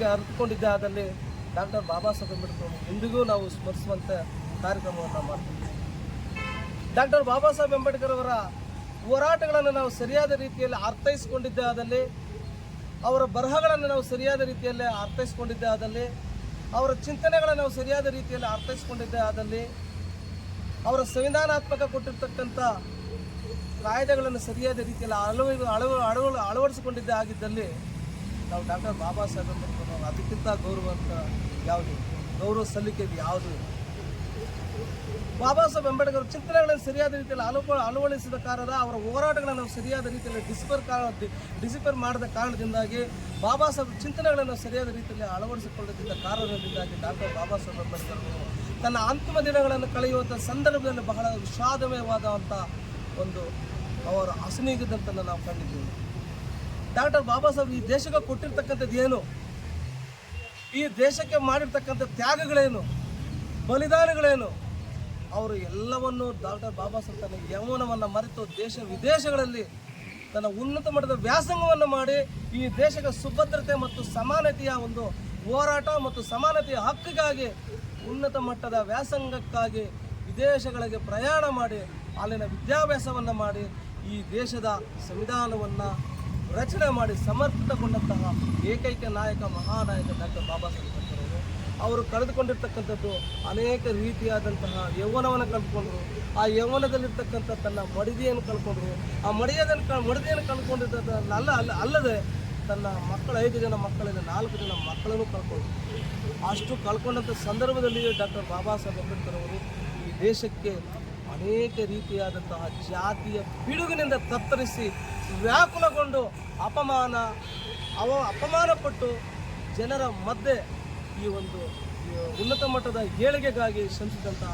ಗೆ ಅರಿತುಕೊಂಡಿದ್ದೆ ಆದಲ್ಲಿ ಡಾಕ್ಟರ್ ಬಾಬಾ ಸಾಹೇಬ್ ಅಂಬೇಡ್ಕರ್ ಇಂದಿಗೂ ನಾವು ಸ್ಮರಿಸುವಂಥ ಕಾರ್ಯಕ್ರಮವನ್ನು ಮಾಡ್ತೀವಿ. ಡಾಕ್ಟರ್ ಬಾಬಾ ಸಾಹೇಬ್ ಅಂಬೇಡ್ಕರ್ ಅವರ ಹೋರಾಟಗಳನ್ನು ನಾವು ಸರಿಯಾದ ರೀತಿಯಲ್ಲಿ ಅರ್ಥೈಸಿಕೊಂಡಿದ್ದೆ ಆದಲ್ಲಿ, ಅವರ ಬರಹಗಳನ್ನು ನಾವು ಸರಿಯಾದ ರೀತಿಯಲ್ಲಿ ಅರ್ಥೈಸಿಕೊಂಡಿದ್ದೆ ಆದಲ್ಲಿ, ಅವರ ಚಿಂತನೆಗಳನ್ನು ನಾವು ಸರಿಯಾದ ರೀತಿಯಲ್ಲಿ ಅರ್ಥೈಸಿಕೊಂಡಿದ್ದೆ ಆದಲ್ಲಿ, ಅವರ ಸಂವಿಧಾನಾತ್ಮಕ ಕೊಟ್ಟಿರ್ತಕ್ಕಂಥ ಕಾಯ್ದೆಗಳನ್ನು ಸರಿಯಾದ ರೀತಿಯಲ್ಲಿ ಅಳವ ಅಳವ ಆಗಿದ್ದಲ್ಲಿ ನಾವು ಡಾಕ್ಟರ್ ಬಾಬಾ ಸಾಹೇಬ್ ಅಂಬೇಡ್ಕರ್ ಅದಕ್ಕಿಂತ ಗೌರವ ಅಂತ ಯಾವುದು? ಗೌರವ ಸಲ್ಲಿಕೆ ಯಾವುದು? ಬಾಬಾ ಸಾಹೇಬ್ ಅಂಬೇಡ್ಕರ್ ಚಿಂತನೆಗಳನ್ನು ಸರಿಯಾದ ರೀತಿಯಲ್ಲಿ ಅಳವ ಅಳವಡಿಸಿದ ಕಾರಣ ಅವರ ಹೋರಾಟಗಳನ್ನು ನಾವು ಸರಿಯಾದ ರೀತಿಯಲ್ಲಿ ಡಿಸ್ಪರ್ ಕಾರಣ ಡಿಸಿಪರ್ ಮಾಡಿದ ಕಾರಣದಿಂದಾಗಿ ಬಾಬಾ ಸಾಹೇಬ್ ಚಿಂತನೆಗಳನ್ನು ಸರಿಯಾದ ರೀತಿಯಲ್ಲಿ ಅಳವಡಿಸಿಕೊಳ್ಳದಿದ್ದ ಕಾರಣದಿಂದಾಗಿ ಡಾಕ್ಟರ್ ಬಾಬಾ ಸಾಹೇಬ್ ಅಂಬೇಡ್ಕರ್ ತನ್ನ ಅಂತಿಮ ದಿನಗಳನ್ನು ಕಳೆಯುವಂಥ ಸಂದರ್ಭದಲ್ಲಿ ಬಹಳ ವಿಷಾದಮಯವಾದಂಥ ಒಂದು ಅವರ ಅಸನೀಗಿದಂತನ್ನು ನಾವು ಕಂಡಿದ್ದೇವೆ. ಡಾಕ್ಟರ್ ಬಾಬಾ ಸಾಹೇಬ್ ಈ ದೇಶಕ್ಕೆ ಕೊಟ್ಟಿರ್ತಕ್ಕಂಥದ್ದು ಏನು? ಈ ದೇಶಕ್ಕೆ ಮಾಡಿರ್ತಕ್ಕಂಥ ತ್ಯಾಗಗಳೇನು? ಬಲಿದಾನಗಳೇನು? ಅವರು ಎಲ್ಲವನ್ನು ಡಾಕ್ಟರ್ ಬಾಬಾ ಸಾಹೇಬ್ ತನ್ನ ಯೌವನವನ್ನು ಮರೆತು ದೇಶ ವಿದೇಶಗಳಲ್ಲಿ ತನ್ನ ಉನ್ನತ ಮಟ್ಟದ ವ್ಯಾಸಂಗವನ್ನು ಮಾಡಿ ಈ ದೇಶದ ಸುಭದ್ರತೆ ಮತ್ತು ಸಮಾನತೆಯ ಒಂದು ಹೋರಾಟ ಮತ್ತು ಸಮಾನತೆಯ ಹಕ್ಕಿಗಾಗಿ ಉನ್ನತ ಮಟ್ಟದ ವ್ಯಾಸಂಗಕ್ಕಾಗಿ ವಿದೇಶಗಳಿಗೆ ಪ್ರಯಾಣ ಮಾಡಿ, ಅಲ್ಲಿನ ವಿದ್ಯಾಭ್ಯಾಸವನ್ನು ಮಾಡಿ ಈ ದೇಶದ ಸಂವಿಧಾನವನ್ನು ರಚನೆ ಮಾಡಿ ಸಮರ್ಪಿತಗೊಂಡಂತಹ ಏಕೈಕ ನಾಯಕ, ಮಹಾನಾಯಕ ಡಾಕ್ಟರ್ ಬಾಬಾ ಸಾಹೇಬ್ ಅಂಬೇಡ್ಕರ್ ಅವರು ಕಳೆದುಕೊಂಡಿರ್ತಕ್ಕಂಥದ್ದು ಅನೇಕ ರೀತಿಯಾದಂತಹ ಯೌವನವನ್ನು ಕಳ್ಕೊಂಡ್ರು ಆ ಯೌವನದಲ್ಲಿರ್ತಕ್ಕಂಥ ತನ್ನ ಮಡಿದಿಯನ್ನು ಕಳ್ಕೊಂಡ್ರು. ಆ ಮಡಿಯದನ್ನು ಕ, ಮಡದಿಯನ್ನು ಕಳ್ಕೊಂಡಿದ್ದ ಅಲ್ಲ ಅಲ್ಲ, ಅಲ್ಲದೆ ತನ್ನ ಮಕ್ಕಳ, ಐದು ಜನ ಮಕ್ಕಳಿಂದ ನಾಲ್ಕು ಜನ ಮಕ್ಕಳನ್ನು ಕಳ್ಕೊಂಡ್ರು. ಅಷ್ಟು ಕಳ್ಕೊಂಡಂಥ ಸಂದರ್ಭದಲ್ಲಿ ಡಾಕ್ಟರ್ ಬಾಬಾ ಸಾಹೇಬ್ ಅಂಬೇಡ್ಕರ್ ಅವರು ಈ ದೇಶಕ್ಕೆ ಅನೇಕ ರೀತಿಯಾದಂತಹ ಜಾತಿಯ ಪಿಡುಗಿನಿಂದ ತತ್ತರಿಸಿ ವ್ಯಾಕುಲಗೊಂಡು ಅಪಮಾನ, ಅವ ಅಪಮಾನಪಟ್ಟು ಜನರ ಮಧ್ಯೆ ಈ ಒಂದು ಉನ್ನತ ಮಟ್ಟದ ಏಳಿಗೆಗಾಗಿ ಶ್ರಮಿಸಿದಂತಹ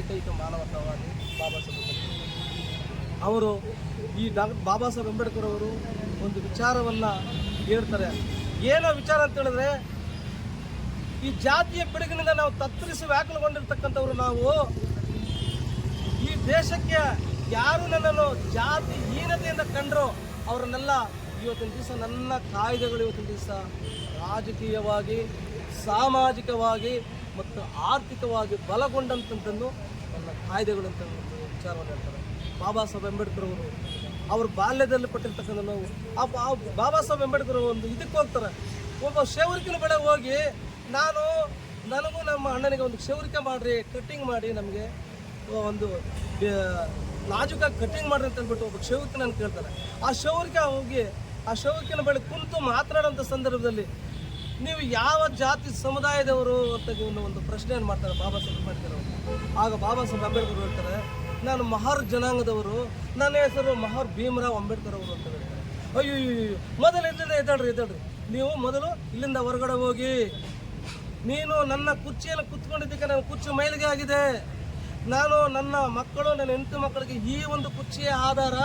ಏಕೈಕ ಮಾನವತಾವಾದಿ ಬಾಬಾ ಸಾಹೇಬ್ ಅವರು ಈ ಡಾಕ್ಟರ್ ಬಾಬಾ ಸಾಹೇಬ್ ಅಂಬೇಡ್ಕರ್ ಅವರು ಒಂದು ವಿಚಾರವನ್ನು ಹೇಳ್ತಾರೆ. ಏನೋ ವಿಚಾರ ಅಂತ ಹೇಳಿದ್ರೆ, ಈ ಜಾತಿಯ ಪಿಡುಗಿನಿಂದ ನಾವು ತತ್ತರಿಸಿ ವ್ಯಾಕುಲಗೊಂಡಿರ್ತಕ್ಕಂಥವ್ರು ನಾವು ದೇಶಕ್ಕೆ ಯಾರು ನನ್ನನ್ನು ಜಾತಿ, ಹೀನತೆಯಿಂದ ಕಂಡ್ರೋ ಅವರನ್ನೆಲ್ಲ ಇವತ್ತಿನ ದಿವಸ ನನ್ನ ಕಾಯ್ದೆಗಳು ಇವತ್ತಿನ ದಿವಸ ರಾಜಕೀಯವಾಗಿ, ಸಾಮಾಜಿಕವಾಗಿ ಮತ್ತು ಆರ್ಥಿಕವಾಗಿ ಬಲಗೊಂಡಂತಂತಂದು ನನ್ನ ಕಾಯ್ದೆಗಳು ಅಂತ ಒಂದು ವಿಚಾರವನ್ನು ಹೇಳ್ತಾರೆ. ಬಾಬಾ ಸಾಹೇಬ್ ಅಂಬೇಡ್ಕರ್ ಅವರು ಅವ್ರ ಬಾಲ್ಯದಲ್ಲಿ ಪಟ್ಟಿರ್ತಕ್ಕಂಥ ನಾವು ಆ ಬಾಬಾ ಸಾಹೇಬ್ ಅಂಬೇಡ್ಕರ್ ಒಂದು ಇದಕ್ಕೆ ಹೋಗ್ತಾರೆ. ಒಬ್ಬ ಶೇವರಿಕಿನ ಬೆಳೆ ಹೋಗಿ, ನಾನು, ನನಗೂ ನಮ್ಮ ಅಣ್ಣನಿಗೆ ಒಂದು ಶೇವರಿಕೆ ಮಾಡಿರಿ, ಕಟ್ಟಿಂಗ್ ಮಾಡಿ ನಮಗೆ ಒಂದು ನಾಜುಕ ಕಟಿಂಗ್ ಮಾಡ್ರಿ ಅಂತ ಅಂದ್ಬಿಟ್ಟು ಒಬ್ಬ ಶೌಕ್ ನಾನು ಕೇಳ್ತಾರೆ. ಆ ಶೌರ್ಗೆ ಹೋಗಿ, ಆ ಶೌಕಿನ ಬಳಿ ಕುಂತು ಮಾತನಾಡೋಂಥ ಸಂದರ್ಭದಲ್ಲಿ ನೀವು ಯಾವ ಜಾತಿ ಸಮುದಾಯದವರು ಅಂತ ಒಂದು ಪ್ರಶ್ನೆಯನ್ನು ಮಾಡ್ತಾರೆ, ಬಾಬಾ ಸಾಹೇಬ್ ಅಂಬೇಡ್ಕರ್ ಆಗ ಬಾಬಾ ಸಾಹೇಬ್ ಅಂಬೇಡ್ಕರ್ ಹೇಳ್ತಾರೆ, ನಾನು ಮಹಾರ್ ಜನಾಂಗದವರು, ನನ್ನ ಹೆಸರು ಮಹಾರ್ ಭೀಮರಾವ್ ಅಂಬೇಡ್ಕರ್ ಅವರು ಅಂತ ಹೇಳ್ತಾರೆ. ಅಯ್ಯೋ ಅಯ್ಯೋ ಮೊದಲು ಇಲ್ಲಿಂದ ಎದ್ದಾಡ್ರಿ ಎದ್ದಾಡ್ರಿ ನೀವು ಮೊದಲು ಇಲ್ಲಿಂದ ಹೊರಗಡೆ ಹೋಗಿ, ನೀನು ನನ್ನ ಕುರ್ಚಿಯನ್ನು ಕುತ್ಕೊಂಡಿದ್ದಕ್ಕೆ ನನ್ನ ಕುರ್ಚಿ ಮೈಲಿಗೆ ಆಗಿದೆ. ನಾನು ನನ್ನ ಮಕ್ಕಳು, ನನ್ನ ಹೆಂಡತಿ ಮಕ್ಕಳಿಗೆ ಈ ಒಂದು ಕುರ್ಚಿಯ ಆಧಾರ.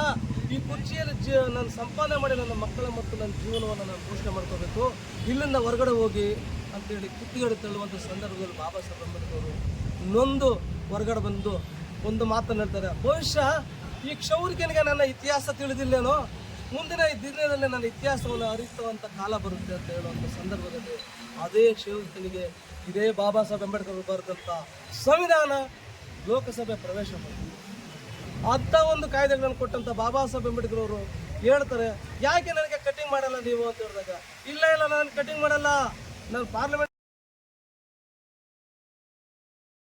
ಈ ಕುರ್ಚಿಯಲ್ಲಿ ಜೀ, ನಾನು ಸಂಪಾದನೆ ಮಾಡಿ ನನ್ನ ಮಕ್ಕಳ ಮತ್ತು ನನ್ನ ಜೀವನವನ್ನು ನಾನು ಘೋಷಣೆ ಮಾಡ್ಕೋಬೇಕು. ಇಲ್ಲಿಂದ ಹೊರಗಡೆ ಹೋಗಿ ಅಂತೇಳಿ ಕುತ್ತಿಗಡೆ ತಳ್ಳುವಂಥ ಸಂದರ್ಭದಲ್ಲಿ ಬಾಬಾ ಸಾಹೇಬ್ ಅಂಬೇಡ್ಕರ್ ನೊಂದು ಹೊರಗಡೆ ಬಂದು ಒಂದು ಮಾತನ್ನು ಹೇಳ್ತಾರೆ. ಬಹುಶಃ ಈ ಕ್ಷೌರಿಕನಿಗೆ ನನ್ನ ಇತಿಹಾಸ ತಿಳಿದಿಲ್ಲೇನೋ? ಮುಂದಿನ ಈ ದಿನದಲ್ಲಿ ನನ್ನ ಇತಿಹಾಸವನ್ನು ಅರಿತುವಂಥ ಕಾಲ ಬರುತ್ತೆ ಅಂತ ಹೇಳುವಂಥ ಸಂದರ್ಭದಲ್ಲಿ ಅದೇ ಕ್ಷೌರಿಕನಿಗೆ ಇದೇ ಬಾಬಾ ಸಾಹೇಬ್ ಅಂಬೇಡ್ಕರ್ ಬರೆದಂಥ ಸಂವಿಧಾನ ಲೋಕಸಭೆ ಪ್ರವೇಶ ಮಾಡಿ. ಅಂಥ ಒಂದು ಕಾಯ್ದೆಗಳನ್ನು ಕೊಟ್ಟಂಥ ಬಾಬಾ ಸಾಹೇಬ್ ಅಂಬೇಡ್ಕರ್ ಅವರು ಹೇಳ್ತಾರೆ, ಯಾಕೆ ನನಗೆ ಕಟಿಂಗ್ ಮಾಡಲ್ಲ ನೀವು? ಅಂತ ಹೇಳಿದಾಗ, ಇಲ್ಲ ಇಲ್ಲ, ನಾನು ಕಟಿಂಗ್ ಮಾಡಲ್ಲ. ನಾನು ಪಾರ್ಲಿಮೆಂಟ್